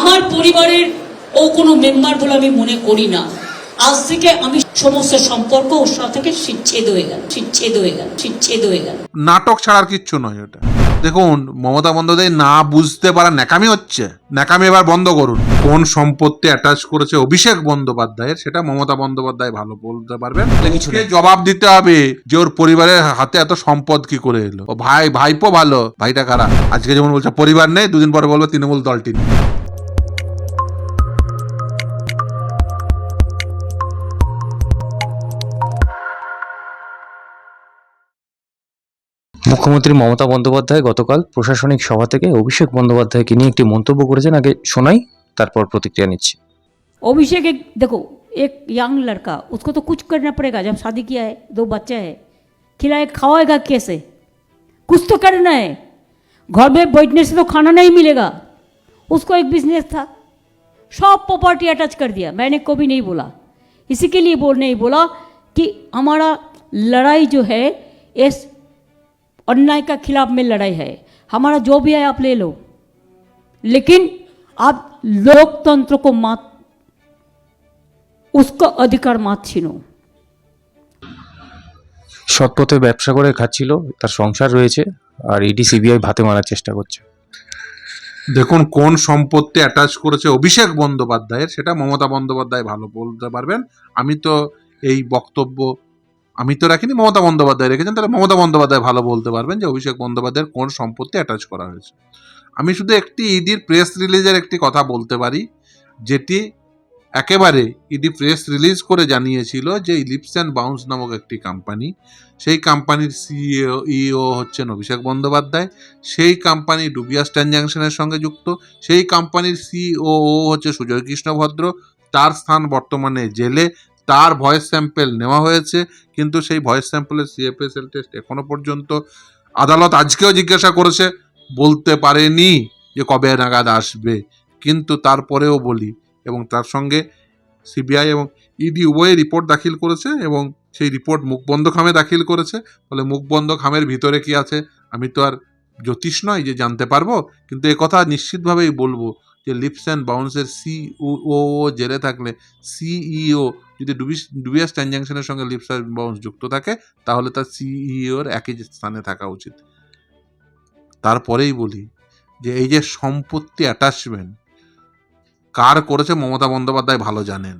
আমার পরিবারের ও কোনো মেম্বার বলে আমি মনে করি না। আজ থেকে আমি সমস্ত সম্পর্ক ওর সাথে থেকে শিচ্ছেদ হয়ে গেল শিচ্ছেদ হয়ে গেল শিচ্ছেদ হয়ে গেল। নাটক ছাড়ার কিচ্ছু নয় ওটা। দেখুন মমতা বন্দ্যোপাধ্যায় না বুঝতে পারা ন্যাকামি হচ্ছে। ন্যাকামি এবার বন্ধ করুন। কোন সম্পত্তি অ্যাটাচ করেছে অভিষেক বন্দ্যোপাধ্যায়ের সেটা মমতা বন্দ্যোপাধ্যায় ভালো বলতে পারবেন। জবাব দিতে হবে যে ওর পরিবারের হাতে এত সম্পদ কি করে এলো? ও ভাই ভাইপো ভালো ভাইটা খারাপ আজকে যেমন বলছে পরিবার নেই দুদিন পরে বলবে তৃণমূল দলটি মুখ্যমন্ত্রী মমতা বন্দ্যোপাধ্যায় গতকাল প্রশাসনিক সভা থেকে অভিষেক বন্দ্যোপাধ্যায়কে নিয়ে একটি মন্তব্য করেছেন আগে শোনাই তারপর প্রতিক্রিয়া নিচ্ছি अभिषेक एक देखो एक यंग लड़का उसको तो कुछ करना पड़ेगा जब शादी किया है दो बच्चे हैं खिलाए खावाएगा कैसे कुछ तो करना है घर में बैठने से तो खाना नहीं मिलेगा उसको एक बिजनेस था सब प्रॉपर्टी अटैच कर दिया मैंने कभी नहीं बोला इसी के लिए बोल नहीं बोला कि हमारा लड़ाई जो है इस अन्याय का खिलाफ में लड़ाई है हमारा जो भी है आप ले लो लेकिन आप लोकतंत्र को मात उसका अधिकार मत छीनो সৎপথে ব্যবসা করে খাচ্ছিল তার সংসার রয়েছে আর ইডি সিবিআই ভাতে মারার চেষ্টা করছে দেখুন কোন সম্পত্তি অ্যাটাচ করেছে অভিষেক বন্দ্যোপাধ্যায়ের সেটা মমতা বন্দ্যোপাধ্যায় ভালো বলতে পারবেন আমি তো এই বক্তব্য আমি তো রাখিনি, মমতা বন্দ্যোপাধ্যায় রেখেছেন, তাহলে মমতা বন্দ্যোপাধ্যায় ভালো বলতে পারবেন যে অভিষেক বন্দ্যোপাধ্যায়ের কোন সম্পত্তি অ্যাটাচ করা হয়েছে। আমি শুধু একটি ইডির প্রেস রিলিজের একটি কথা বলতে পারি, যেটি একেবারে ইডি প্রেস রিলিজ করে জানিয়েছিল যে লিপস অ্যান্ড বাউন্স নামক একটি কোম্পানি সেই কোম্পানির সিইও ইও হচ্ছেন অভিষেক বন্দ্যোপাধ্যায়, সেই কোম্পানি ডুবিয়াস ট্রানজাকশনের সঙ্গে যুক্ত, সেই কোম্পানির সিও হচ্ছে সুজয় কৃষ্ণ ভদ্র, তার স্থান বর্তমানে জেলে তার ভয়েস স্যাম্পেল নেওয়া হয়েছে, কিন্তু সেই ভয়েস স্যাম্পেলের সিএফএসএল টেস্ট এখনও পর্যন্ত আদালত আজকেও জিজ্ঞাসা করেছে, বলতে পারেনি যে কবে নাগাদ আসবে। কিন্তু তারপরেও বলি, এবং তার সঙ্গে সিবিআই এবং ইডি উভয়ে রিপোর্ট দাখিল করেছে, এবং সেই রিপোর্ট মুখবন্ধ খামে দাখিল করেছে। ফলে মুখবন্ধ খামের ভিতরে কি আছে, আমি তো আর জ্যোতিষ নয় যে জানতে পারব, কিন্তু কথা নিশ্চিতভাবেই বলব যে লিপস অ্যান্ড বাউন্সের সিও জেলে থাকলে সিইও যদি ডুবিয়াস ট্রানজাকশনের সঙ্গে অ্যান্ড বাউন্স যুক্ত থাকে, তাহলে তার সিইওর একই স্থানে থাকা উচিত। তারপরেই বলি যে এই যে সম্পত্তি অ্যাটাচমেন্ট কার করেছে মমতা বন্দ্যোপাধ্যায় ভালো জানেন।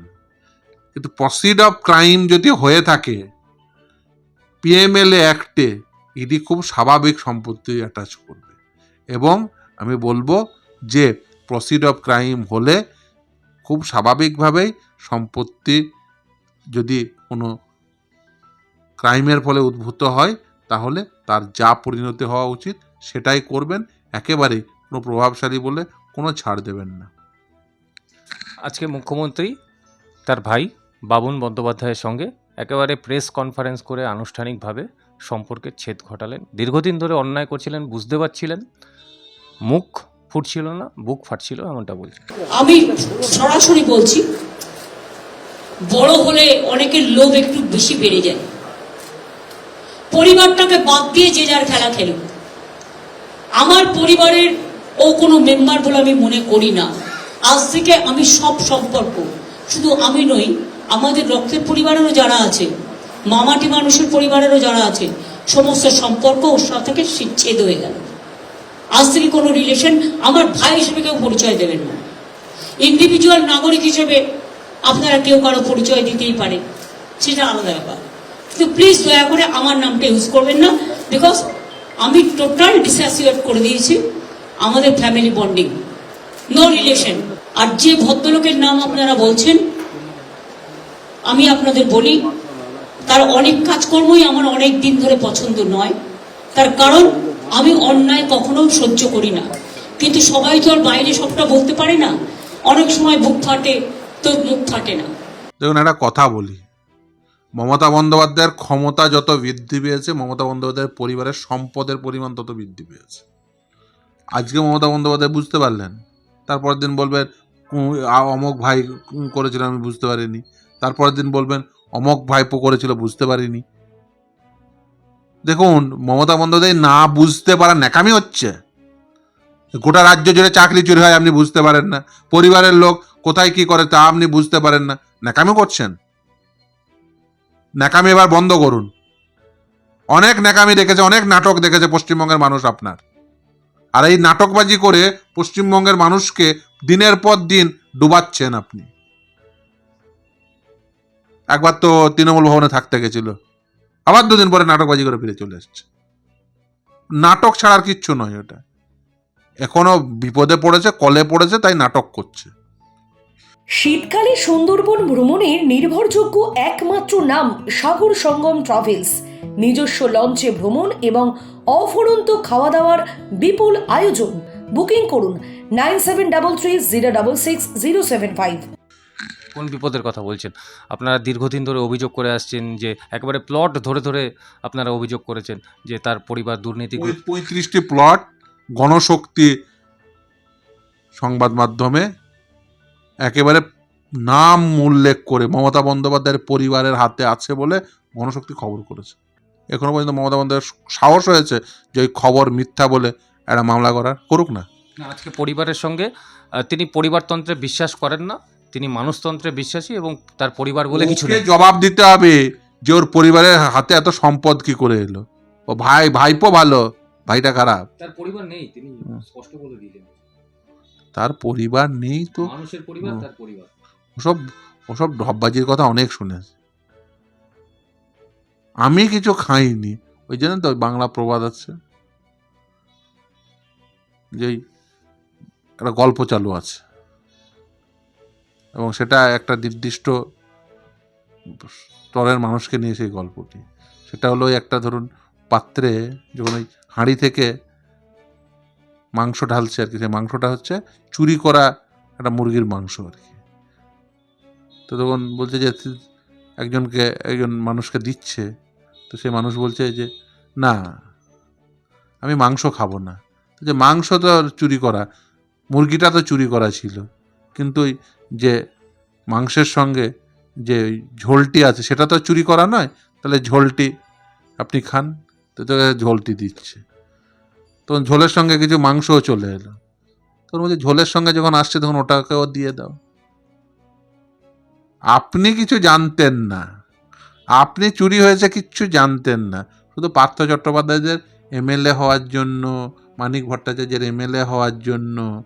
কিন্তু প্রসিড অফ ক্রাইম যদি হয়ে থাকে পিএমএলএ অ্যাক্টে ইডি খুব স্বাভাবিক সম্পত্তি অ্যাটাচ করবে। এবং আমি বলব যে প্রসিড অফ ক্রাইম হলে খুব স্বাভাবিকভাবেই সম্পত্তি যদি কোনো ক্রাইমের ফলে উদ্ভূত হয় তাহলে তার যা পরিণতি হওয়া উচিত সেটাই করবেন। একেবারেই কোনো প্রভাবশালী বলে কোনো ছাড় দেবেন না। আজকে মুখ্যমন্ত্রী তার ভাই বাবুন বন্দ্যোপাধ্যায়ের সঙ্গে একেবারে প্রেস কনফারেন্স করে আনুষ্ঠানিকভাবে সম্পর্কের ছেদ ঘটালেন। দীর্ঘদিন ধরে অন্যায় করছিলেন বুঝতে পারছিলেন মুখ ফুটছিল না বুক ফাটছিল এমনটা বলছি আমি সরাসরি বলছি বড় হলে অনেকের লোভ একটু বেশি বেড়ে যায়। পরিবারটাকে বাদ দিয়ে যে যার খেলা খেলুক আমার পরিবারের ও কোনো মেম্বার বলে আমি মনে করি না। আজ থেকে আমি সব সম্পর্ক। শুধু আমি নই, আমাদের রক্তের পরিবারেরও যারা আছে, মামাটি মানুষের পরিবারেরও যারা আছে, সমস্ত সম্পর্ক ওর থেকে ছেদ হয়ে গেল। আজ থেকে কোনো রিলেশন আমার ভাই হিসেবে কেউ পরিচয় দেবেন না। ইন্ডিভিজুয়াল নাগরিক হিসেবে আপনারা কেউ কারও পরিচয় দিতেই পারে, সেটা আলাদা ব্যাপার। কিন্তু প্লিজ দয়া করে আমার নামটা ইউজ করবেন না বিকজ আমি টোটাল ডিসঅ্যাসিয়েট করে দিয়েছি আমাদের ফ্যামিলি বন্ডিং নো রিলেশন আর যে ভদ্রলোকের নাম আপনারা বলছেন, আমি আপনাদের বলি, তার অনেক কাজকর্মই আমার অনেক দিন ধরে পছন্দ নয়। তার কারণ, আমি অন্যায় কখনো সহ্য করি না। কিন্তু সবাই তো আর বাইরে সবটা বলতে পারে না। অনেক সময় বুক ফাটে মুখ ফাটে না। দেখুন, একটা কথা বলি। মমতা বন্দ্যোপাধ্যায়ের ক্ষমতা যত বৃদ্ধি পেয়েছে, মমতা বন্দ্যোপাধ্যায়ের পরিবারের সম্পদের পরিমাণ তত বৃদ্ধি পেয়েছে। আজকে মমতা বন্দ্যোপাধ্যায় বুঝতে পারলেন। তারপরের দিন বলবেন অমক ভাই করেছিল আমি বুঝতে পারিনি। তারপরের দিন বলবেন, অমক ভাইপো করেছিল বুঝতে পারিনি। দেখুন, মমতা বন্দ্যোপাধ্যায় না বুঝতে পারা ন্যাকামি হচ্ছে। গোটা রাজ্য জুড়ে চাকরি চুরি হয়, আপনি বুঝতে পারেন না। পরিবারের লোক কোথায় কি করে তা আপনি বুঝতে পারেন না। ন্যাকামি করছেন? ন্যাকামি এবার বন্ধ করুন। অনেক ন্যাকামি দেখেছে, অনেক নাটক দেখেছে পশ্চিমবঙ্গের মানুষ আপনার। আর এই নাটকবাজি করে পশ্চিমবঙ্গের মানুষকে দিনের পর দিন ডুবাচ্ছেন আপনি। একবার তো তৃণমূল ভবনে থাকতে গেছিল। আবার দুদিন পরে নাটকবাজি করে ফিরে চলে এসছে। নাটক ছাড়ার কিচ্ছু নয় ওটা। এখনও বিপদে পড়েছে, কলে পড়েছে, তাই নাটক করছে। শীতকালে সুন্দরবন ভ্রমণের নির্ভরযোগ্য একমাত্র নাম সাগর সঙ্গম ট্রাভেলস। নিজস্ব লঞ্চে ভ্রমণ এবং অফুরন্ত খাওয়া দাওয়ার বিপুল আয়োজন। বুকিং করুন nine seven double three zero double six zero seven five. কোন বিপদের কথা বলছেন? আপনারা দীর্ঘদিন ধরে অভিযোগ করে আসছেন যে একেবারে প্লট ধরে ধরে আপনারা অভিযোগ করেছেন যে তার পরিবার দুর্নীতি পঁয়ত্রিশটি প্লট গণশক্তি সংবাদ মাধ্যমে একেবারে নাম উল্লেখ করে মমতা বন্দ্যোপাধ্যায়ের পরিবারের হাতে আছে বলে গণশক্তি খবর করেছে। এখনও পর্যন্ত মমতা বন্দ্যোপাধ্যায়ের সাহস হয়েছে যে ওই খবর মিথ্যা বলে একটা মামলা করার। করুক না। আজকে পরিবারের সঙ্গে তিনি পরিবারতন্ত্রে বিশ্বাস করেন না। তিনি মানুষতন্ত্রে বিশ্বাসী এবং তার পরিবার বলে কিছু নেই। জবাব দিতে হবে যে ওর পরিবারের হাতে এত সম্পদ কি করে এলো? ও ভাই ভাইপো ভালো ভাইটা খারাপ। তার পরিবার নেই তিনি স্পষ্ট বলে দিলেন। তার পরিবার নেই তো। মানুষের পরিবার, তার পরিবার। ওসব ওসব ঢপবাজির কথা অনেক শুনেছি। আমি কিছু খাইনি। ওই জন্য তো বাংলা প্রবাদ আছে। যেই একটা গল্প চালু আছে। এবং সেটা একটা নির্দিষ্ট স্তরের মানুষকে নিয়ে সেই গল্পটি। সেটা হলো ওই একটা ধরুন পাত্রে যখন ওই হাঁড়ি থেকে মাংস ঢালছে আর কি সেই মাংসটা হচ্ছে চুরি করা একটা মুরগির মাংস আর কি। তো তখন বলছে যে একজনকে, একজন মানুষকে দিচ্ছে। তো সে মানুষ বলছে যে, না, আমি মাংস খাব না। যে মাংস তো চুরি করা, মুরগিটা তো চুরি করা ছিল। কিন্তু যে মাংসের সঙ্গে যে ঝোলটি আছে, সেটা তো চুরি করা নয়। তাহলে ঝোলটি আপনি খান, তো ঝোলটি দিচ্ছে। তখন ঝোলের সঙ্গে কিছু মাংসও চলে এলো। তখন বলছে ঝোলের সঙ্গে যখন আসছে, তখন ওটাকেও দিয়ে দাও। আপনি কিছু জানতেন না। আপনি চুরি হয়েছে, কিচ্ছু জানতেন না। শুধু পার্থ চট্টোপাধ্যায়দের এমএলএ হওয়ার জন্য, মানিক ভট্টাচার্যের এমএলএ হওয়ার জন্য,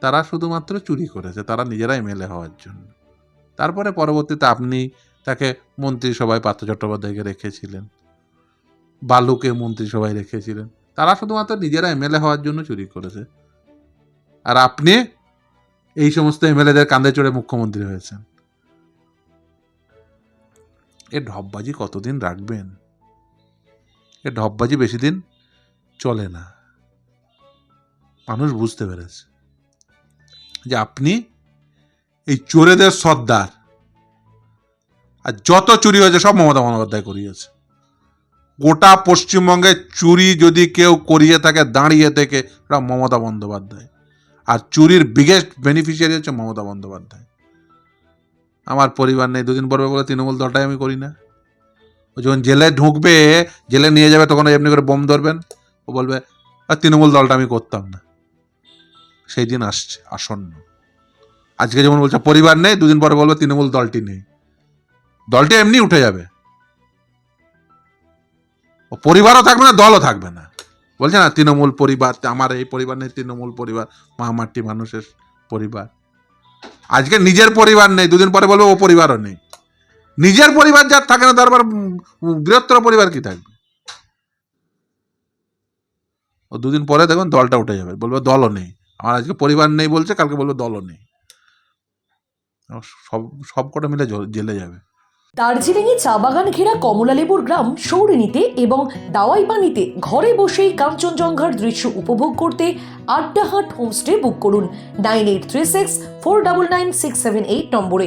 তারা শুধুমাত্র চুরি করেছে, তারা নিজেরা এমএলএ হওয়ার জন্য। তারপরে পরবর্তীতে আপনি তাকে মন্ত্রিসভায় পার্থ চট্টোপাধ্যায়কে রেখেছিলেন। বালুকে মন্ত্রিসভায় রেখেছিলেন। তারা শুধুমাত্র নিজেরা এমএলএ হওয়ার জন্য চুরি করেছে। আর আপনি এই সমস্ত এমএলএদের কাঁধে চড়ে মুখ্যমন্ত্রী হয়েছেন। এ ঢপবাজি কতদিন রাখবেন? এ ঢপবাজি বেশি দিন চলে না। মানুষ বুঝতে পেরেছে যে আপনি এই চোরেদের সর্দার। আর যত চুরি হয়েছে, সব মমতা বন্দ্যোপাধ্যায় করিয়েছে। গোটা পশ্চিমবঙ্গে চুরি যদি কেউ করিয়ে থাকে, দাঁড়িয়ে থেকে সেটা মমতা বন্দ্যোপাধ্যায়। আর চুরির বিগেস্ট বেনিফিশিয়ারি হচ্ছে মমতা বন্দ্যোপাধ্যায়। আমার পরিবার নেই, দুদিন পরে বলে তৃণমূল দলটাই আমি করি না। যখন জেলে ঢুকবে, জেলে নিয়ে যাবে, তখন এমনি করে বোম ধরবেন। ও বলবে, আর তৃণমূল দলটা আমি করতাম না। সেই দিন আসছে, আসন্ন। আজকে যেমন বলছে, পরিবার নেই, দুদিন পরে বলবে তৃণমূল দলটি নেই। দলটি এমনি উঠে যাবে। ও পরিবারও থাকবে না, দলও থাকবে না। বলছে না, তৃণমূল পরিবার আমার এই পরিবার নেই, তৃণমূল পরিবার মা মাটি মানুষের পরিবার। আজকে নিজের পরিবার নেই, দুদিন পরে বলব ও পরিবারও নেই। নিজের পরিবার যার থাকে না তারপর বৃহত্তর পরিবার কি থাকবে? ও দুদিন পরে দেখুন দলটা উঠে যাবে, বলবে দলও নেই। আমার আজকে পরিবার নেই বলছে, কালকে বলবে দলও নেই। সব সব কটা মিলে জেলে যাবে। দার্জিলিংয়ে চা বাগান ঘেরা কমলালেবুর গ্রাম সৌরিনীতে এবং দাওয়াই পানিতে ঘরে বসেই কাঞ্চনজঙ্ঘার দৃশ্য উপভোগ করতে আড্ডাহাট হোমস্টে বুক করুন nine eight three six four double nine six seven eight নম্বরে।